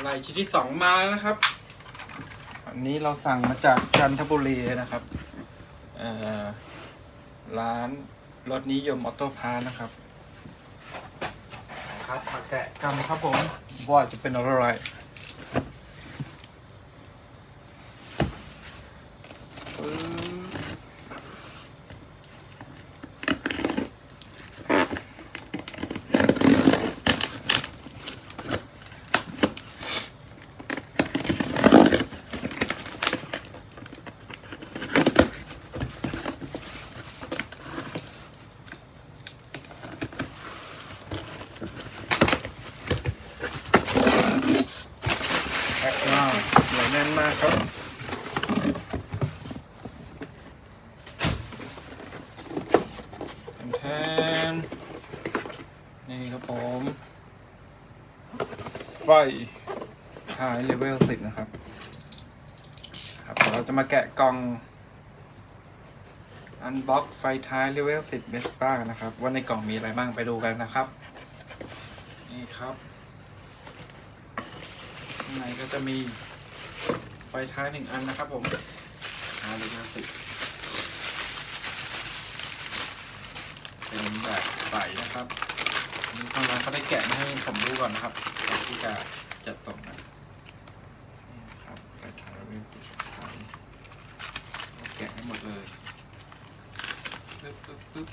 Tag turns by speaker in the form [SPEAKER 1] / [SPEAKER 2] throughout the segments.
[SPEAKER 1] อะไรชิ้นที่สองมาแล้วนะครับ อันนี้เราสั่งมาจากจันทบุรีนะครับเอ่อร้านรถนิยมออโต้พาร์นะครับ ครับมาแกะกันครับผมว่าจะเป็นอะไรปึ๊บแพ็คมากเหนียวแน่นมากครับ แทน นี่ครับผม ไฟท้ายเลเวลสิบนะครับ ครับเดี๋ยวเราจะมาแกะกล่อง อันบ็อกไฟท้ายเลเวลสิบเบสป้านะครับ ว่าในกล่องมีอะไรบ้างไปดูกันนะครับ นี่ครับข้างในก็จะมีไฟท้ายหนึ่งอันนะครับผมท้ายเลเวลสิบ เป็นแบบใสนะครับนี่ทางร้านเขาได้แกะมาให้ผมดูก่อนนะครับก่อนที่จะจัดส่งนะนี่ครับไฟท้ายเลเวลสิบใสเราแกะให้หมดเลยปึ๊บปึ๊บปึ๊บ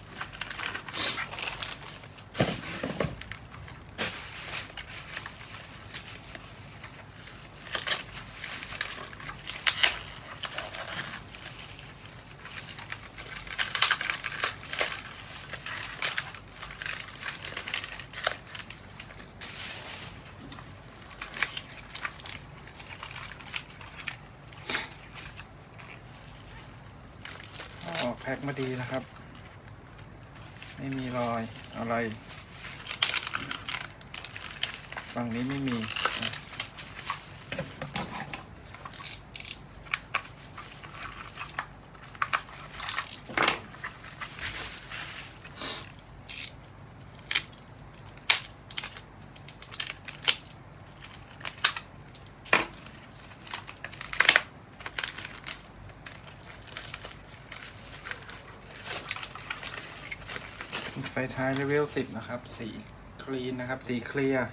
[SPEAKER 1] พ็คมาดีนะครับ ไม่มีรอยอะไร ฝั่งนี้ไม่มี ฟท้ายเลเวลสิบนะครับ สีคลีนนะครับ สีเคลียร์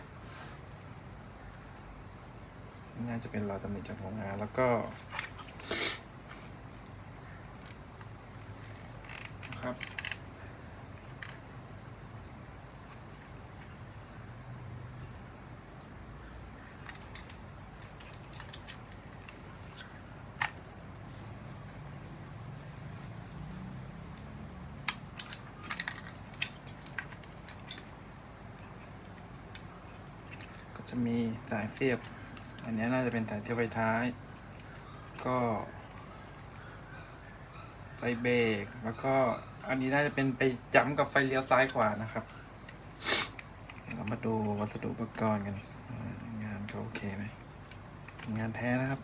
[SPEAKER 1] นี่น่าจะเป็นรอยตำหนิจากโรงงานแล้วก็นะครับ จะมีสายเสียบ อันนี้น่าจะเป็นสายเสียบไฟท้าย ก็ไฟเบรกแล้วก็อันนี้น่าจะเป็นไปจ้ำกับไฟเลี้ยวซ้ายขวานะครับ เรามาดูวัสดุอุปกรณ์กัน งานเขาโอเคไหมงานแท้นะครับ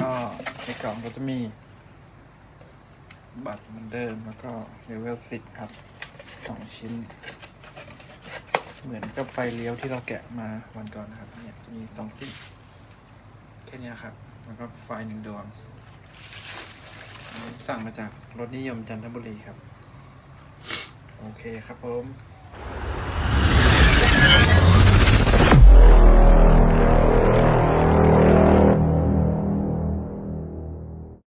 [SPEAKER 1] ก็ใน กล่องก็จะมี บัตรเหมือนเดิมแล้วก็เลเวลสิบครับสองชิ้น เหมือนกับไฟเลี้ยวที่เราแกะมาวันก่อนนะครับ เนี่ยมีสองชิ้นแค่นี้ครับ แล้วก็ไฟหนึ่งดวงสั่งมาจากรถนิยมจันทบุรีครับ โอเคครับผม